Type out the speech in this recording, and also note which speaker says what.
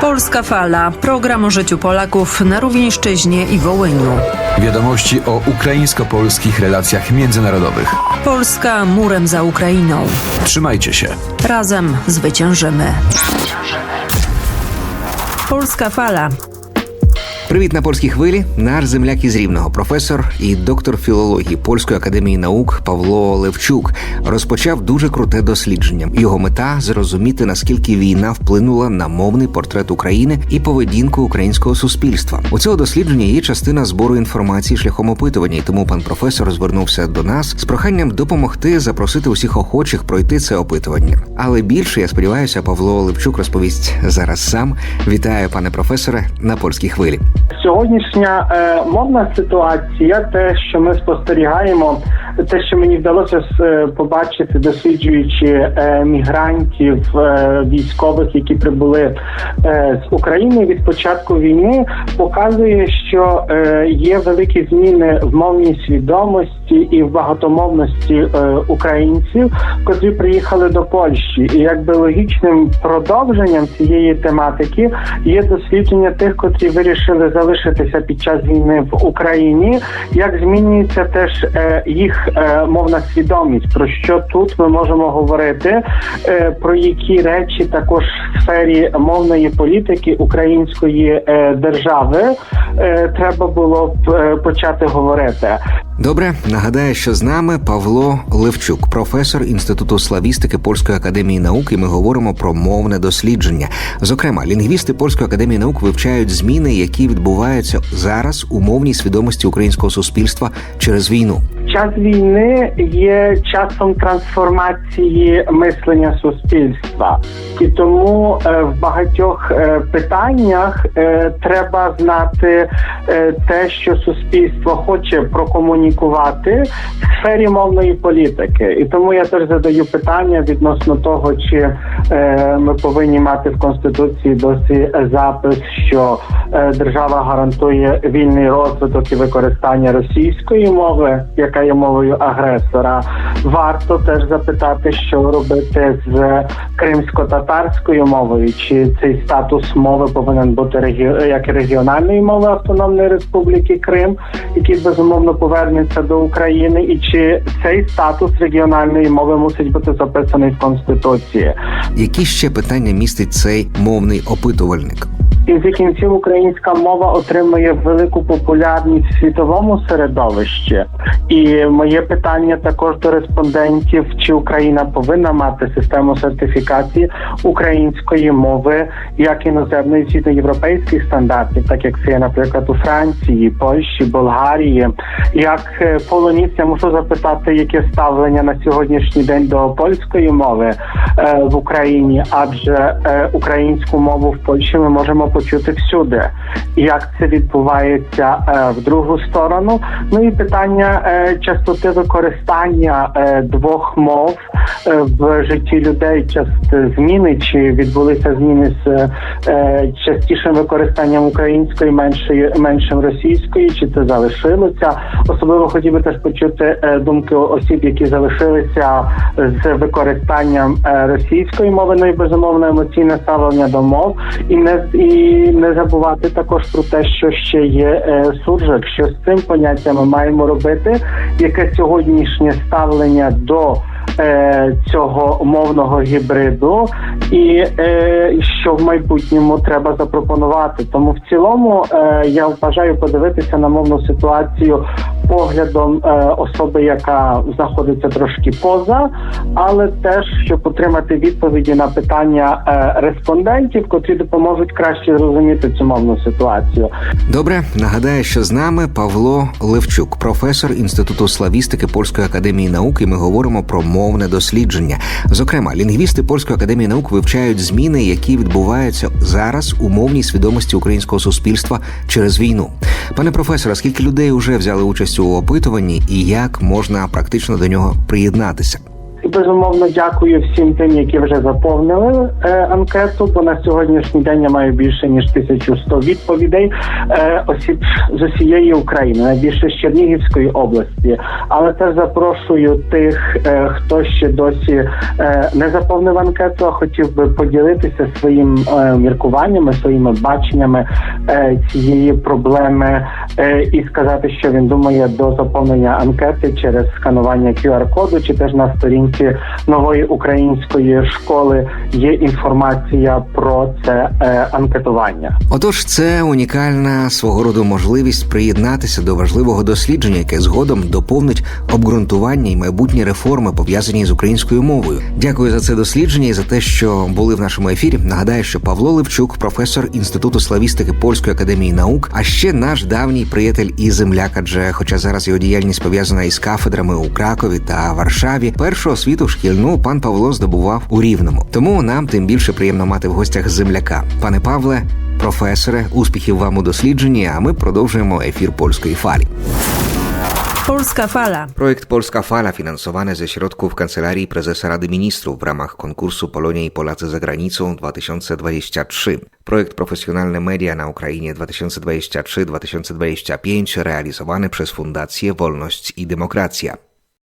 Speaker 1: Polska Fala. Program o życiu Polaków na Rówieńszczyźnie i Wołyniu.
Speaker 2: Wiadomości o ukraińsko-polskich relacjach międzynarodowych.
Speaker 1: Polska murem za Ukrainą.
Speaker 2: Trzymajcie się.
Speaker 1: Razem zwyciężymy. Polska Fala.
Speaker 3: Привіт на польській хвилі. Наш земляк із рівного, професор і доктор філології Польської академії наук Павло Левчук розпочав дуже круте дослідження. Його мета зрозуміти наскільки війна вплинула на мовний портрет України і поведінку українського суспільства. У цього дослідження є частина збору інформації шляхом опитування, і тому пан професор звернувся до нас з проханням допомогти запросити усіх охочих пройти це опитування. Але більше я сподіваюся, Павло Левчук розповість зараз сам. Вітаю, пане професоре, на польській хвилі.
Speaker 4: Сьогоднішня е, мовна ситуація, те, що ми спостерігаємо, те, що мені вдалося е, побачити, досліджуючи е, мігрантів е, військових, які прибули з України від початку війни, показує, що є великі зміни в мовній свідомості і в багатомовності українців, котрі приїхали до Польщі. І якби логічним продовженням цієї тематики є дослідження тих, котрі вирішили залишитися під час війни в Україні, як змінюється теж їх е, мовна свідомість, про що тут ми можемо говорити, е, про які речі також в сфері мовної політики української е, держави е, треба було б е, почати говорити.
Speaker 3: Добре, нагадаю, що з нами Павло Левчук, професор інституту славістики Польської академії наук. І ми говоримо про мовне дослідження. Зокрема, лінгвісти Польської академії наук вивчають зміни, які відбуваються зараз у мовній свідомості українського суспільства через війну.
Speaker 4: Час війни є часом трансформації мислення суспільства, і тому е, в багатьох е, питаннях е, треба знати те, що суспільство хоче прокомунікувати в сфері мовної політики. І тому я теж задаю питання відносно того, чи ми повинні мати в конституції досі запис, що держава гарантує вільний розвиток і використання російської мови, яка є мовою агресора. Варто теж запитати, що робити з кримсько-татарською мовою, чи цей статус мови повинен бути регі... як регіональної мови Автономної Республіки Крим, який безумовно повернеться до України, і чи цей статус регіональної мови мусить бути записаний в конституції.
Speaker 3: Які ще питання містить цей мовний опитувальник?
Speaker 4: І в кінців українська мова отримує велику популярність в світовому середовищі. І моє питання також до респондентів: чи Україна повинна мати систему сертифікації української мови як іноземної згідно стандартів, так як це є, наприклад, у Франції, Польщі, Болгарії. Як е, полоніст мушу запитати, яке ставлення на сьогоднішній день до польської мови е, в Україні, адже е, українську мову в Польщі ми можемо почути всюди. Як це відбувається е, в другу сторону? Ну і питання е, частоти використання е, двох мов в житті людей часто зміни, чи відбулися зміни з частішим використанням української, меншої меншим російської, чи це залишилося? Особливо хотів би теж почути думки осіб, які залишилися з використанням російської мови, ну і безумовно емоційне ставлення до мов, і не і не забувати також про те, що ще є е, суржик, що з цим поняттям ми маємо робити, яке сьогоднішнє ставлення до. Е, Цього мовного гібриду, і е, що в майбутньому треба запропонувати. Тому в цілому е, я бажаю подивитися на мовну ситуацію поглядом особи, яка знаходиться трошки поза, але теж щоб отримати відповіді на питання респондентів, котрі допоможуть краще зрозуміти цю мовну ситуацію.
Speaker 3: Добре, нагадаю, що з нами Павло Левчук, професор інституту славістики Польської академії наук. І ми говоримо про мовне дослідження. Зокрема, лінгвісти Польської академії наук вивчають зміни, які відбуваються зараз у мовній свідомості українського суспільства через війну. Пане професоре, скільки людей вже взяли участь у опитуванні, і як можна практично до нього приєднатися?
Speaker 4: Безумовно дякую всім тим, які вже заповнили е, анкету. Бо на сьогоднішній день я маю більше ніж 1100 відповідей е, осіб з усієї України, найбільше з Чернігівської області. Але теж запрошую тих, е, хто ще досі е, не заповнив анкету, а хотів би поділитися своїм е, міркуваннями, своїми баченнями е, цієї проблеми е, і сказати, що він думає до заповнення анкети через сканування QR-коду, чи теж на сторінці нової української школи є інформація про це е, анкетування.
Speaker 3: Отож, це унікальна свого роду можливість приєднатися до важливого дослідження, яке згодом доповнить обґрунтування і майбутні реформи пов'язані з українською мовою. Дякую за це дослідження і за те, що були в нашому ефірі. Нагадаю, що Павло Левчук, професор інституту славістики Польської академії наук, а ще наш давній приятель і земляк, адже хоча зараз його діяльність пов'язана із кафедрами у Кракові та Варшаві, першу освіту шкільну пан Павло здобував у Рівному. Тому нам тим більше приємно мати в гостях земляка. Пане Павле, професоре, успіхів вам у дослідженні. А ми продовжуємо ефір польської фалі.
Speaker 1: Polska Fala.
Speaker 3: Projekt Polska Fala finansowany ze środków Kancelarii Prezesa Rady Ministrów w ramach konkursu Polonia i Polacy za granicą 2023. Projekt Profesjonalne Media na Ukrainie 2023-2025 realizowany przez Fundację Wolność i Demokracja.